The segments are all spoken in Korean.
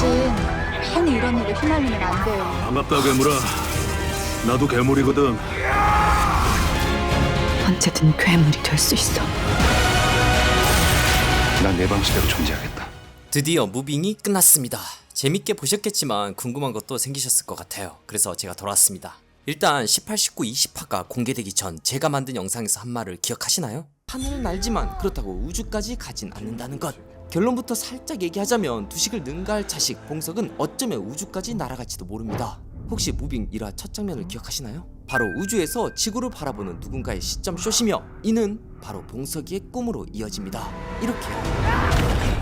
대신 괜히 이런 일에 휘말리면 안 돼요. 반갑다 괴물아 나도 괴물이거든 언제든 괴물이 될 수 있어. 난 내 방식대로 존재하겠다. 드디어 무빙이 끝났습니다. 재밌게 보셨겠지만 궁금한 것도 생기셨을 것 같아요. 그래서 제가 돌아왔습니다. 일단 18, 19, 20화가 공개되기 전 제가 만든 영상에서 한 말을 기억하시나요? 하늘을 날지만 그렇다고 우주까지 가진 않는다는 것. 결론부터 살짝 얘기하자면 두식을 능가할 자식 봉석은 어쩌면 우주까지 날아갈지도 모릅니다. 혹시 무빙 1화 첫 장면을 기억하시나요? 바로 우주에서 지구를 바라보는 누군가의 시점 쇼시며 이는 바로 봉석이의 꿈으로 이어집니다. 이렇게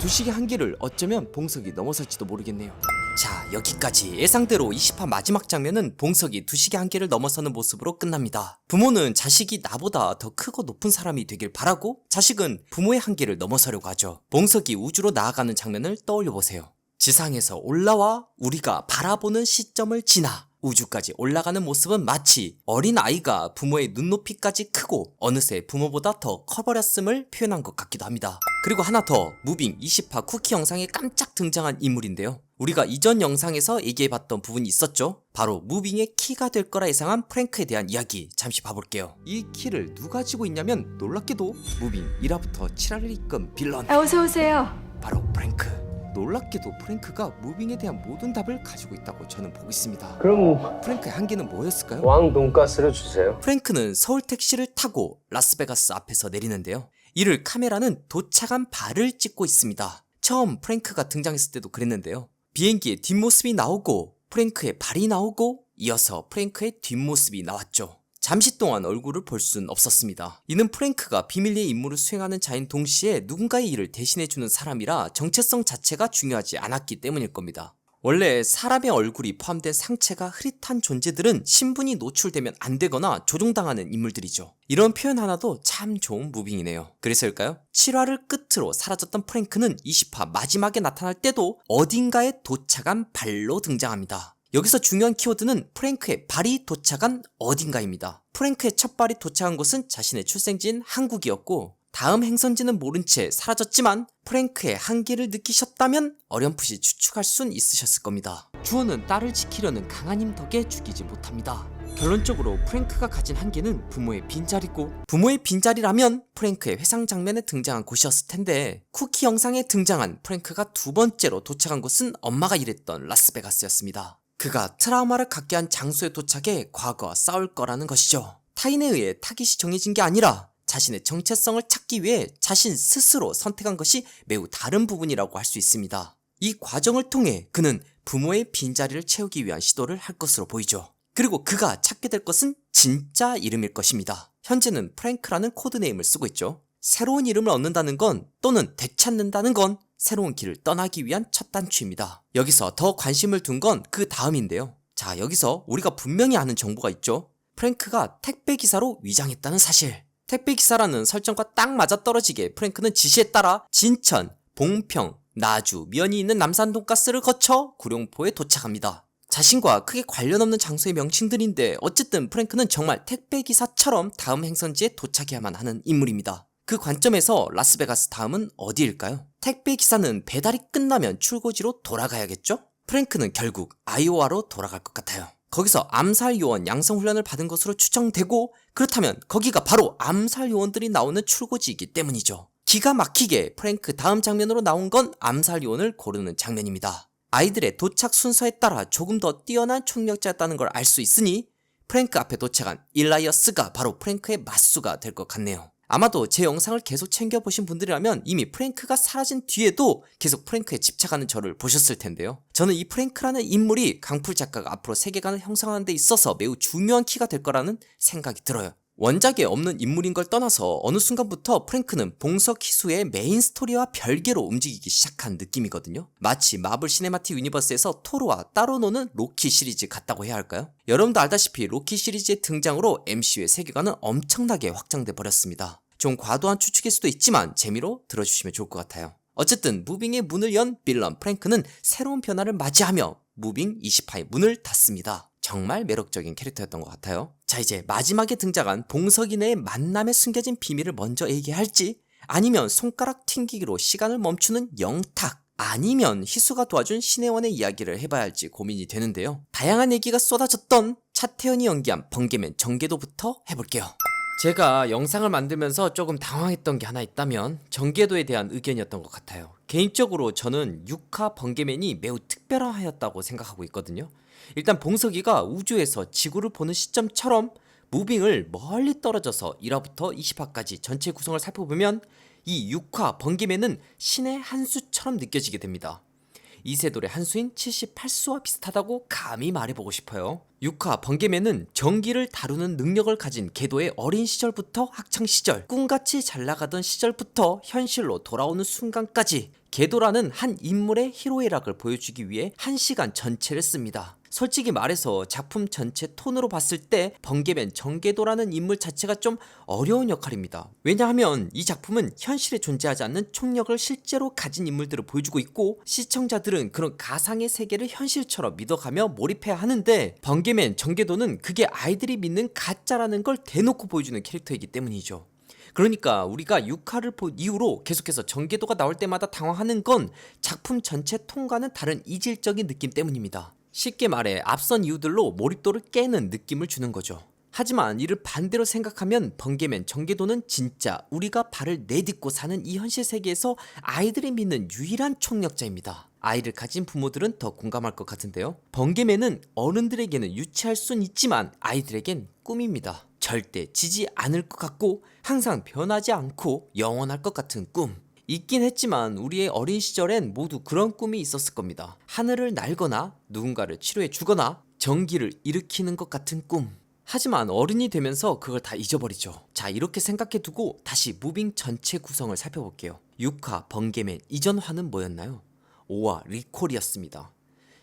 두식의 한계를 어쩌면 봉석이 넘어설지도 모르겠네요. 자 여기까지 예상대로 20화 마지막 장면은 봉석이 두식의 한계를 넘어서는 모습으로 끝납니다. 부모는 자식이 나보다 더 크고 높은 사람이 되길 바라고 자식은 부모의 한계를 넘어서려고 하죠. 봉석이 우주로 나아가는 장면을 떠올려 보세요. 지상에서 올라와 우리가 바라보는 시점을 지나 우주까지 올라가는 모습은 마치 어린 아이가 부모의 눈높이까지 크고 어느새 부모보다 더 커버렸음을 표현한 것 같기도 합니다. 그리고 하나 더 무빙 20화 쿠키 영상에 깜짝 등장한 인물인데요. 우리가 이전 영상에서 얘기해봤던 부분이 있었죠. 바로 무빙의 키가 될 거라 예상한 프랭크에 대한 이야기 잠시 봐볼게요. 이 키를 누가 지고 있냐면 놀랍게도 무빙 1화부터 7화를 이끈 빌런 아, 어서 오세요. 바로 프랭크. 놀랍게도 프랭크가 무빙에 대한 모든 답을 가지고 있다고 저는 보고 있습니다. 그럼 프랭크의 한계는 뭐였을까요? 왕 돈가스를 주세요. 프랭크는 서울 택시를 타고 라스베가스 앞에서 내리는데요. 이를 카메라는 도착한 발을 찍고 있습니다. 처음 프랭크가 등장했을 때도 그랬는데요. 비행기의 뒷모습이 나오고 프랭크의 발이 나오고 이어서 프랭크의 뒷모습이 나왔죠. 잠시 동안 얼굴을 볼 수는 없었습니다. 이는 프랭크가 비밀리에 임무를 수행하는 자인 동시에 누군가의 일을 대신해주는 사람이라 정체성 자체가 중요하지 않았기 때문일 겁니다. 원래 사람의 얼굴이 포함된 상체가 흐릿한 존재들은 신분이 노출되면 안 되거나 조종당하는 인물들이죠. 이런 표현 하나도 참 좋은 무빙이네요. 그래서일까요? 7화를 끝으로 사라졌던 프랭크는 20화 마지막에 나타날 때도 어딘가에 도착한 발로 등장합니다. 여기서 중요한 키워드는 프랭크의 발이 도착한 어딘가입니다. 프랭크의 첫 발이 도착한 곳은 자신의 출생지인 한국이었고 다음 행선지는 모른 채 사라졌지만 프랭크의 한계를 느끼셨다면 어렴풋이 추측할 순 있으셨을 겁니다. 주어는 딸을 지키려는 강한 힘 덕에 죽이지 못합니다. 결론적으로 프랭크가 가진 한계는 부모의 빈자리고 부모의 빈자리라면 프랭크의 회상 장면에 등장한 곳이었을 텐데 쿠키 영상에 등장한 프랭크가 두 번째로 도착한 곳은 엄마가 일했던 라스베가스였습니다. 그가 트라우마를 갖게 한 장소에 도착해 과거와 싸울 거라는 것이죠. 타인에 의해 타깃이 정해진 게 아니라 자신의 정체성을 찾기 위해 자신 스스로 선택한 것이 매우 다른 부분이라고 할 수 있습니다. 이 과정을 통해 그는 부모의 빈자리를 채우기 위한 시도를 할 것으로 보이죠. 그리고 그가 찾게 될 것은 진짜 이름일 것입니다. 현재는 프랭크라는 코드네임을 쓰고 있죠. 새로운 이름을 얻는다는 건 또는 되찾는다는 건 새로운 길을 떠나기 위한 첫 단추입니다. 여기서 더 관심을 둔 건 그 다음인데요. 자, 여기서 우리가 분명히 아는 정보가 있죠. 프랭크가 택배 기사로 위장했다는 사실. 택배 기사라는 설정과 딱 맞아떨어지게 프랭크는 지시에 따라 진천, 봉평, 나주, 면이 있는 남산 돈가스를 거쳐 구룡포에 도착합니다. 자신과 크게 관련 없는 장소의 명칭들인데 어쨌든 프랭크는 정말 택배 기사처럼 다음 행선지에 도착해야만 하는 인물입니다. 그 관점에서 라스베가스 다음은 어디일까요? 택배 기사는 배달이 끝나면 출고지로 돌아가야겠죠? 프랭크는 결국 아이오와로 돌아갈 것 같아요. 거기서 암살 요원 양성 훈련을 받은 것으로 추정되고 그렇다면 거기가 바로 암살 요원들이 나오는 출고지이기 때문이죠. 기가 막히게 프랭크 다음 장면으로 나온 건 암살 요원을 고르는 장면입니다. 아이들의 도착 순서에 따라 조금 더 뛰어난 총력자였다는 걸 알 수 있으니 프랭크 앞에 도착한 일라이어스가 바로 프랭크의 맞수가 될 것 같네요. 아마도 제 영상을 계속 챙겨보신 분들이라면 이미 프랭크가 사라진 뒤에도 계속 프랭크에 집착하는 저를 보셨을 텐데요. 저는 이 프랭크라는 인물이 강풀 작가가 앞으로 세계관을 형성하는 데 있어서 매우 중요한 키가 될 거라는 생각이 들어요. 원작에 없는 인물인 걸 떠나서 어느 순간부터 프랭크는 봉석 희수의 메인 스토리와 별개로 움직이기 시작한 느낌이거든요. 마치 마블 시네마틱 유니버스에서 토르와 따로 노는 로키 시리즈 같다고 해야 할까요? 여러분도 알다시피 로키 시리즈의 등장으로 MCU의 세계관은 엄청나게 확장돼 버렸습니다. 좀 과도한 추측일 수도 있지만 재미로 들어주시면 좋을 것 같아요. 어쨌든 무빙의 문을 연 빌런 프랭크는 새로운 변화를 맞이하며 무빙 20화의 문을 닫습니다. 정말 매력적인 캐릭터였던 것 같아요. 자 이제 마지막에 등장한 봉석이네의 만남에 숨겨진 비밀을 먼저 얘기할지 아니면 손가락 튕기기로 시간을 멈추는 영탁 아니면 희수가 도와준 신혜원의 이야기를 해봐야 할지 고민이 되는데요. 다양한 얘기가 쏟아졌던 차태현이 연기한 번개맨 정계도부터 해볼게요. 제가 영상을 만들면서 조금 당황했던 게 하나 있다면 정계도에 대한 의견이었던 것 같아요. 개인적으로 저는 6화 번개맨이 매우 특별하였다고 생각하고 있거든요. 일단 봉석이가 우주에서 지구를 보는 시점처럼 무빙을 멀리 떨어져서 1화부터 20화까지 전체 구성을 살펴보면 이 6화 번개맨은 신의 한 수처럼 느껴지게 됩니다. 이세돌의 한 수인 78수와 비슷하다고 감히 말해보고 싶어요. 6화 번개맨은 전기를 다루는 능력을 가진 궤도의 어린 시절부터 학창 시절, 꿈같이 잘 나가던 시절부터 현실로 돌아오는 순간까지 궤도라는 한 인물의 희로애락을 보여주기 위해 한 시간 전체를 씁니다. 솔직히 말해서 작품 전체 톤으로 봤을 때 번개맨 정궤도라는 인물 자체가 좀 어려운 역할입니다. 왜냐하면 이 작품은 현실에 존재하지 않는 총력을 실제로 가진 인물들을 보여주고 있고 시청자들은 그런 가상의 세계를 현실처럼 믿어가며 몰입해야 하는데 번개맨 정궤도는 그게 아이들이 믿는 가짜라는 걸 대놓고 보여주는 캐릭터이기 때문이죠. 그러니까 우리가 6화를 본 이후로 계속해서 전개도가 나올 때마다 당황하는 건 작품 전체 통과는 다른 이질적인 느낌 때문입니다. 쉽게 말해 앞선 이유들로 몰입도를 깨는 느낌을 주는 거죠. 하지만 이를 반대로 생각하면 번개맨 전개도는 진짜 우리가 발을 내딛고 사는 이 현실 세계에서 아이들이 믿는 유일한 총력자입니다. 아이를 가진 부모들은 더 공감할 것 같은데요. 번개맨은 어른들에게는 유치할 순 있지만 아이들에겐 꿈입니다. 절대 지지 않을 것 같고 항상 변하지 않고 영원할 것 같은 꿈. 있긴 했지만 우리의 어린 시절엔 모두 그런 꿈이 있었을 겁니다. 하늘을 날거나 누군가를 치료해 주거나 전기를 일으키는 것 같은 꿈. 하지만 어른이 되면서 그걸 다 잊어버리죠. 자, 이렇게 생각해 두고 다시 무빙 전체 구성을 살펴볼게요. 6화 번개맨 이전 화는 뭐였나요? 5화 리콜이었습니다.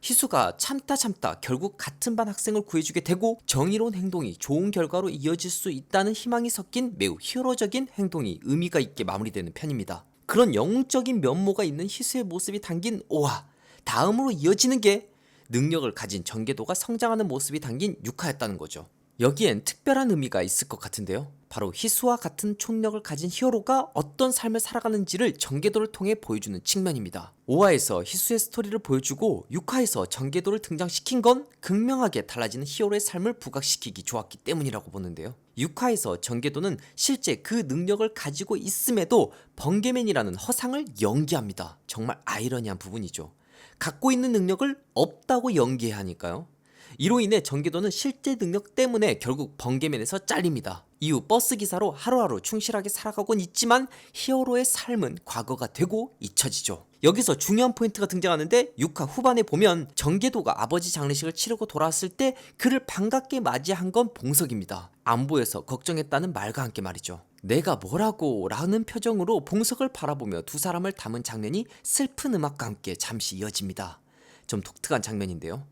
희수가 참다 참다 결국 같은 반 학생을 구해주게 되고 정의로운 행동이 좋은 결과로 이어질 수 있다는 희망이 섞인 매우 히어로적인 행동이 의미가 있게 마무리되는 편입니다. 그런 영웅적인 면모가 있는 희수의 모습이 담긴 5화 다음으로 이어지는 게 능력을 가진 전개도가 성장하는 모습이 담긴 6화였다는 거죠. 여기엔 특별한 의미가 있을 것 같은데요. 바로 희수와 같은 총력을 가진 히어로가 어떤 삶을 살아가는지를 전개도를 통해 보여주는 측면입니다. 5화에서 희수의 스토리를 보여주고 6화에서 전개도를 등장시킨 건 극명하게 달라지는 히어로의 삶을 부각시키기 좋았기 때문이라고 보는데요. 6화에서 전개도는 실제 그 능력을 가지고 있음에도 번개맨이라는 허상을 연기합니다. 정말 아이러니한 부분이죠. 갖고 있는 능력을 없다고 연기해야 하니까요. 이로 인해 전개도는 실제 능력 때문에 결국 번개맨에서 잘립니다. 이후 버스 기사로 하루하루 충실하게 살아가곤 있지만 히어로의 삶은 과거가 되고 잊혀지죠. 여기서 중요한 포인트가 등장하는데 6화 후반에 보면 전개도가 아버지 장례식을 치르고 돌아왔을 때 그를 반갑게 맞이한 건 봉석입니다. 안 보여서 걱정했다는 말과 함께 말이죠. 내가 뭐라고 라는 표정으로 봉석을 바라보며 두 사람을 담은 장면이 슬픈 음악과 함께 잠시 이어집니다. 좀 독특한 장면인데요.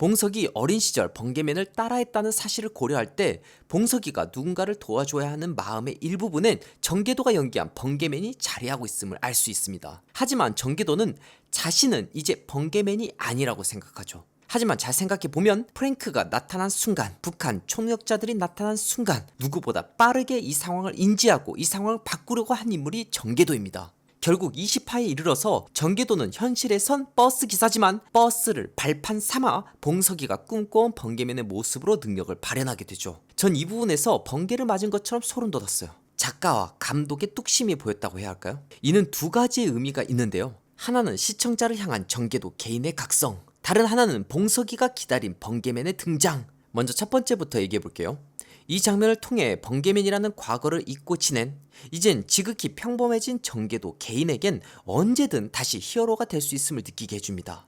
봉석이 어린 시절 번개맨을 따라했다는 사실을 고려할 때 봉석이가 누군가를 도와줘야 하는 마음의 일부분엔 정계도가 연기한 번개맨이 자리하고 있음을 알 수 있습니다. 하지만 정계도는 자신은 이제 번개맨이 아니라고 생각하죠. 하지만 잘 생각해 보면 프랭크가 나타난 순간, 북한 총력자들이 나타난 순간 누구보다 빠르게 이 상황을 인지하고 이 상황을 바꾸려고 한 인물이 정계도입니다. 결국 20화에 이르러서 전개도는 현실에선 버스 기사지만 버스를 발판 삼아 봉석이가 꿈꿔온 번개맨의 모습으로 능력을 발현하게 되죠. 전 이 부분에서 번개를 맞은 것처럼 소름 돋았어요. 작가와 감독의 뚝심이 보였다고 해야 할까요? 이는 두 가지의 의미가 있는데요. 하나는 시청자를 향한 전개도 개인의 각성, 다른 하나는 봉석이가 기다린 번개맨의 등장. 먼저 첫 번째부터 얘기해 볼게요. 이 장면을 통해 번개맨이라는 과거를 잊고 지낸 이젠 지극히 평범해진 정계도 개인에겐 언제든 다시 히어로가 될 수 있음을 느끼게 해줍니다.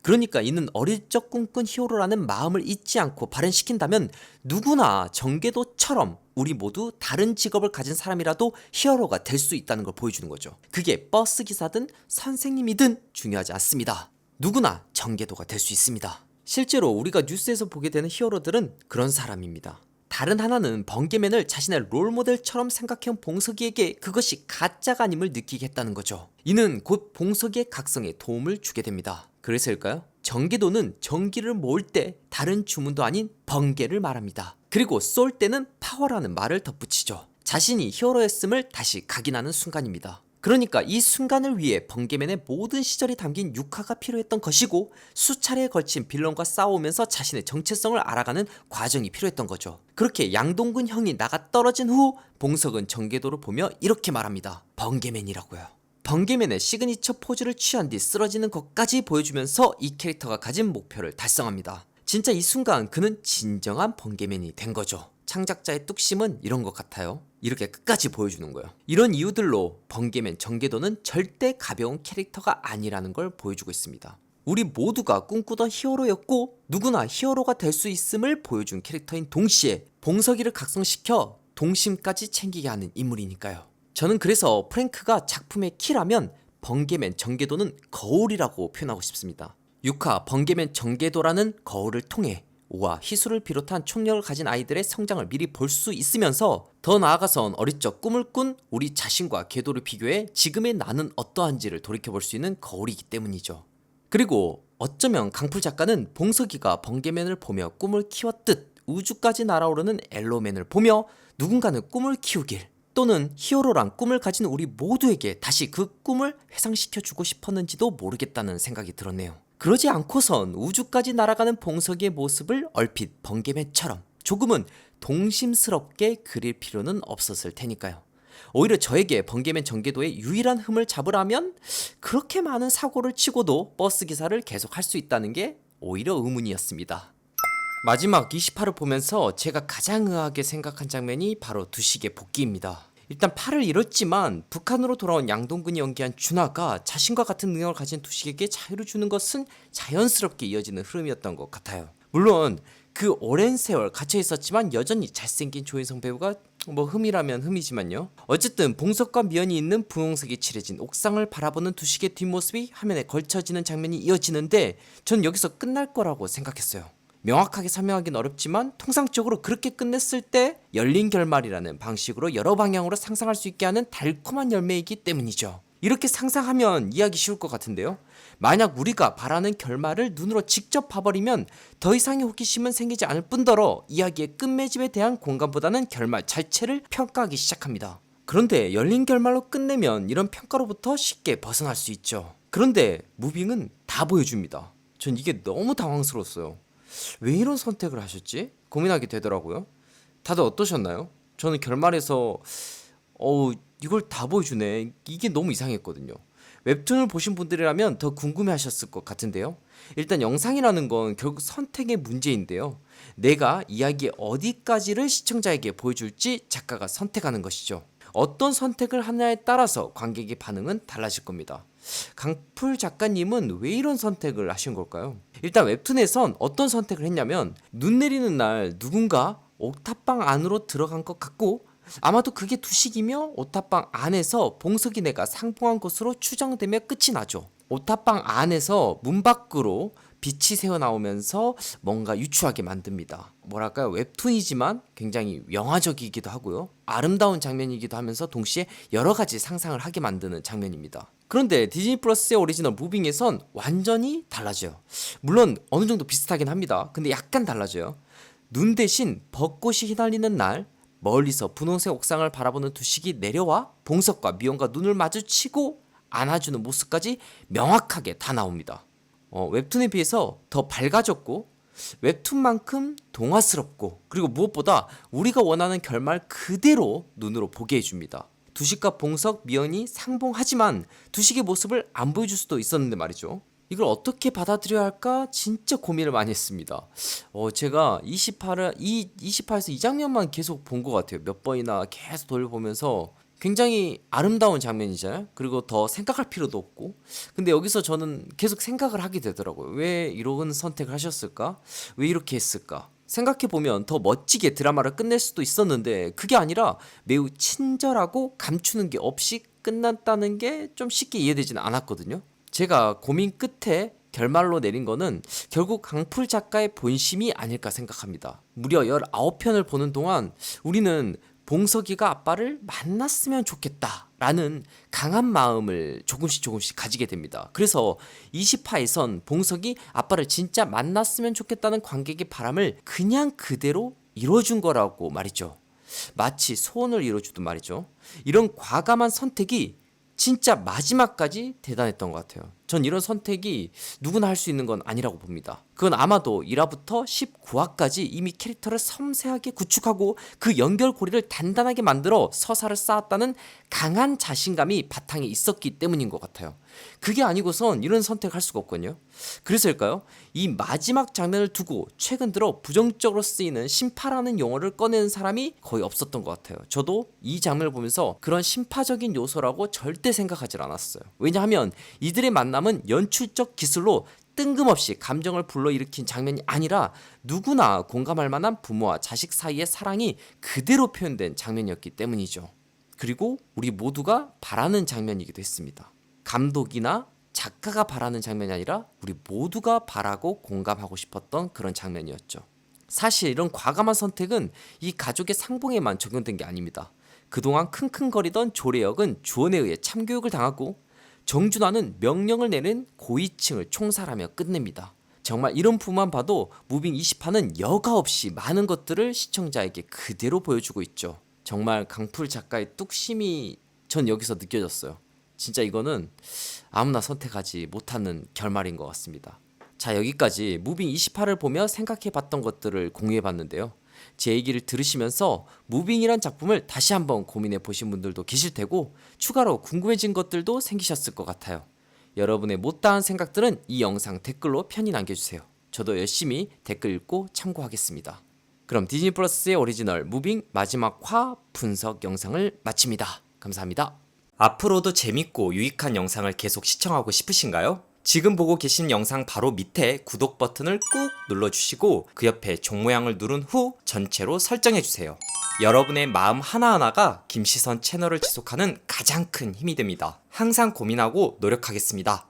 그러니까 이는 어릴 적 꿈꾼 히어로라는 마음을 잊지 않고 발현시킨다면 누구나 정계도처럼 우리 모두 다른 직업을 가진 사람이라도 히어로가 될 수 있다는 걸 보여주는 거죠. 그게 버스 기사든 선생님이든 중요하지 않습니다. 누구나 정계도가 될 수 있습니다. 실제로 우리가 뉴스에서 보게 되는 히어로들은 그런 사람입니다. 다른 하나는 번개맨을 자신의 롤모델처럼 생각해온 봉석이에게 그것이 가짜가 아님을 느끼게 했다는 거죠. 이는 곧 봉석이의 각성에 도움을 주게 됩니다. 그래서일까요? 전기도는 전기를 모을 때 다른 주문도 아닌 번개를 말합니다. 그리고 쏠 때는 파워라는 말을 덧붙이죠. 자신이 히어로였음을 다시 각인하는 순간입니다. 그러니까 이 순간을 위해 번개맨의 모든 시절이 담긴 육화가 필요했던 것이고 수차례에 걸친 빌런과 싸우면서 자신의 정체성을 알아가는 과정이 필요했던 거죠. 그렇게 양동근 형이 나가 떨어진 후 봉석은 정계도를 보며 이렇게 말합니다. 번개맨이라고요. 번개맨의 시그니처 포즈를 취한 뒤 쓰러지는 것까지 보여주면서 이 캐릭터가 가진 목표를 달성합니다. 진짜 이 순간 그는 진정한 번개맨이 된 거죠. 창작자의 뚝심은 이런 것 같아요. 이렇게 끝까지 보여주는 거예요. 이런 이유들로 번개맨 정계도는 절대 가벼운 캐릭터가 아니라는 걸 보여주고 있습니다. 우리 모두가 꿈꾸던 히어로였고 누구나 히어로가 될 수 있음을 보여준 캐릭터인 동시에 봉석이를 각성시켜 동심까지 챙기게 하는 인물이니까요. 저는 그래서 프랭크가 작품의 키라면 번개맨 정계도는 거울이라고 표현하고 싶습니다. 6화 번개맨 정계도라는 거울을 통해 오와 희수를 비롯한 총력을 가진 아이들의 성장을 미리 볼 수 있으면서 더 나아가선 어릴 적 꿈을 꾼 우리 자신과 궤도를 비교해 지금의 나는 어떠한지를 돌이켜볼 수 있는 거울이기 때문이죠. 그리고 어쩌면 강풀 작가는 봉석이가 번개맨을 보며 꿈을 키웠듯 우주까지 날아오르는 엘로맨을 보며 누군가는 꿈을 키우길 또는 히어로란 꿈을 가진 우리 모두에게 다시 그 꿈을 회상시켜주고 싶었는지도 모르겠다는 생각이 들었네요. 그러지 않고선 우주까지 날아가는 봉석이의 모습을 얼핏 번개맨처럼 조금은 동심스럽게 그릴 필요는 없었을 테니까요. 오히려 저에게 번개맨 전개도의 유일한 흠을 잡으라면 그렇게 많은 사고를 치고도 버스 기사를 계속 할 수 있다는 게 오히려 의문이었습니다. 마지막 28을 보면서 제가 가장 의아하게 생각한 장면이 바로 두식의 복귀입니다. 일단 팔을 잃었지만 북한으로 돌아온 양동근이 연기한 준하가 자신과 같은 능력을 가진 두식에게 자유를 주는 것은 자연스럽게 이어지는 흐름이었던 것 같아요. 물론 그 오랜 세월 갇혀 있었지만 여전히 잘생긴 조인성 배우가 뭐 흠이라면 흠이지만요. 어쨌든 봉석과 미연이 있는 분홍색이 칠해진 옥상을 바라보는 두식의 뒷모습이 화면에 걸쳐지는 장면이 이어지는데 전 여기서 끝날 거라고 생각했어요. 명확하게 설명하기는 어렵지만 통상적으로 그렇게 끝냈을 때 열린 결말이라는 방식으로 여러 방향으로 상상할 수 있게 하는 달콤한 열매이기 때문이죠. 이렇게 상상하면 이해하기 쉬울 것 같은데요. 만약 우리가 바라는 결말을 눈으로 직접 봐버리면 더 이상의 호기심은 생기지 않을 뿐더러 이야기의 끝맺음에 대한 공감보다는 결말 자체를 평가하기 시작합니다. 그런데 열린 결말로 끝내면 이런 평가로부터 쉽게 벗어날 수 있죠. 그런데 무빙은 다 보여줍니다. 전 이게 너무 당황스러웠어요. 왜 이런 선택을 하셨지? 고민하게 되더라고요. 다들 어떠셨나요? 저는 결말에서 어우 이걸 다 보여주네 이게 너무 이상했거든요. 웹툰을 보신 분들이라면 더 궁금해 하셨을 것 같은데요. 일단 영상이라는 건 결국 선택의 문제인데요. 내가 이야기의 어디까지를 시청자에게 보여줄지 작가가 선택하는 것이죠. 어떤 선택을 하냐에 따라서 관객의 반응은 달라질 겁니다. 강풀 작가님은 왜 이런 선택을 하신 걸까요? 일단 웹툰에선 어떤 선택을 했냐면 눈 내리는 날 누군가 옥탑방 안으로 들어간 것 같고 아마도 그게 두식이며 오탑방 안에서 봉석이네가 상봉한 것으로 추정되며 끝이 나죠. 오탑방 안에서 문 밖으로 빛이 새어 나오면서 뭔가 유추하게 만듭니다. 뭐랄까요 웹툰이지만 굉장히 영화적이기도 하고요. 아름다운 장면이기도 하면서 동시에 여러 가지 상상을 하게 만드는 장면입니다. 그런데 디즈니 플러스의 오리지널 무빙에선 완전히 달라져요. 물론 어느 정도 비슷하긴 합니다. 근데 약간 달라져요. 눈 대신 벚꽃이 휘날리는 날 멀리서 분홍색 옥상을 바라보는 두식이 내려와 봉석과 미연과 눈을 마주치고 안아주는 모습까지 명확하게 다 나옵니다. 어, 웹툰에 비해서 더 밝아졌고 웹툰만큼 동화스럽고 그리고 무엇보다 우리가 원하는 결말 그대로 눈으로 보게 해줍니다. 두식과 봉석, 미연이 상봉하지만 두식의 모습을 안 보여줄 수도 있었는데 말이죠. 이걸 어떻게 받아들여야 할까 진짜 고민을 많이 했습니다. 어, 제가 28을 이 28에서 이 장면만 계속 본 것 같아요. 몇 번이나 계속 돌려보면서 굉장히 아름다운 장면이잖아요. 그리고 더 생각할 필요도 없고. 근데 여기서 저는 계속 생각을 하게 되더라고요. 왜 이런 선택을 하셨을까? 왜 이렇게 했을까? 생각해 보면 더 멋지게 드라마를 끝낼 수도 있었는데 그게 아니라 매우 친절하고 감추는 게 없이 끝났다는 게 좀 쉽게 이해되지는 않았거든요. 제가 고민 끝에 결말로 내린 거는 결국 강풀 작가의 본심이 아닐까 생각합니다. 무려 19편을 보는 동안 우리는 봉석이가 아빠를 만났으면 좋겠다 라는 강한 마음을 조금씩 조금씩 가지게 됩니다. 그래서 20화에선 봉석이 아빠를 진짜 만났으면 좋겠다는 관객의 바람을 그냥 그대로 이뤄준 거라고 말이죠. 마치 소원을 이뤄주듯 말이죠. 이런 과감한 선택이 진짜 마지막까지 대단했던 것 같아요. 전 이런 선택이 누구나 할 수 있는 건 아니라고 봅니다. 그건 아마도 1화부터 19화까지 이미 캐릭터를 섬세하게 구축하고 그 연결고리를 단단하게 만들어 서사를 쌓았다는 강한 자신감이 바탕에 있었기 때문인 것 같아요. 그게 아니고선 이런 선택을 할 수가 없거든요. 그래서일까요? 이 마지막 장면을 두고 최근 들어 부정적으로 쓰이는 심파라는 용어를 꺼내는 사람이 거의 없었던 것 같아요. 저도 이 장면을 보면서 그런 심파적인 요소라고 절대 생각하지 않았어요. 왜냐하면 이들의 만남 은 연출적 기술로 뜬금없이 감정을 불러일으킨 장면이 아니라 누구나 공감할 만한 부모와 자식 사이의 사랑이 그대로 표현된 장면이었기 때문이죠. 그리고 우리 모두가 바라는 장면이기도 했습니다. 감독이나 작가가 바라는 장면이 아니라 우리 모두가 바라고 공감하고 싶었던 그런 장면이었죠. 사실 이런 과감한 선택은 이 가족의 상봉에만 적용된 게 아닙니다. 그동안 킁킁거리던 조례혁은 주원에 의해 참교육을 당하고 정준하는 명령을 내는 고위층을 총살하며 끝냅니다. 정말 이런 부분만 봐도 무빙 20화는 여과 없이 많은 것들을 시청자에게 그대로 보여주고 있죠. 정말 강풀 작가의 뚝심이 전 여기서 느껴졌어요. 진짜 이거는 아무나 선택하지 못하는 결말인 것 같습니다. 자, 여기까지 무빙 28을 보며 생각해 봤던 것들을 공유해 봤는데요. 제 얘기를 들으시면서 무빙이란 작품을 다시 한번 고민해 보신 분들도 계실 테고 추가로 궁금해진 것들도 생기셨을 것 같아요. 여러분의 못다한 생각들은 이 영상 댓글로 편히 남겨주세요. 저도 열심히 댓글 읽고 참고하겠습니다. 그럼 디즈니 플러스의 오리지널 무빙 마지막 화 분석 영상을 마칩니다. 감사합니다. 앞으로도 재밌고 유익한 영상을 계속 시청하고 싶으신가요? 지금 보고 계신 영상 바로 밑에 구독 버튼을 꾹 눌러주시고 그 옆에 종 모양을 누른 후 전체로 설정해주세요. 여러분의 마음 하나하나가 김시선 채널을 지속하는 가장 큰 힘이 됩니다. 항상 고민하고 노력하겠습니다.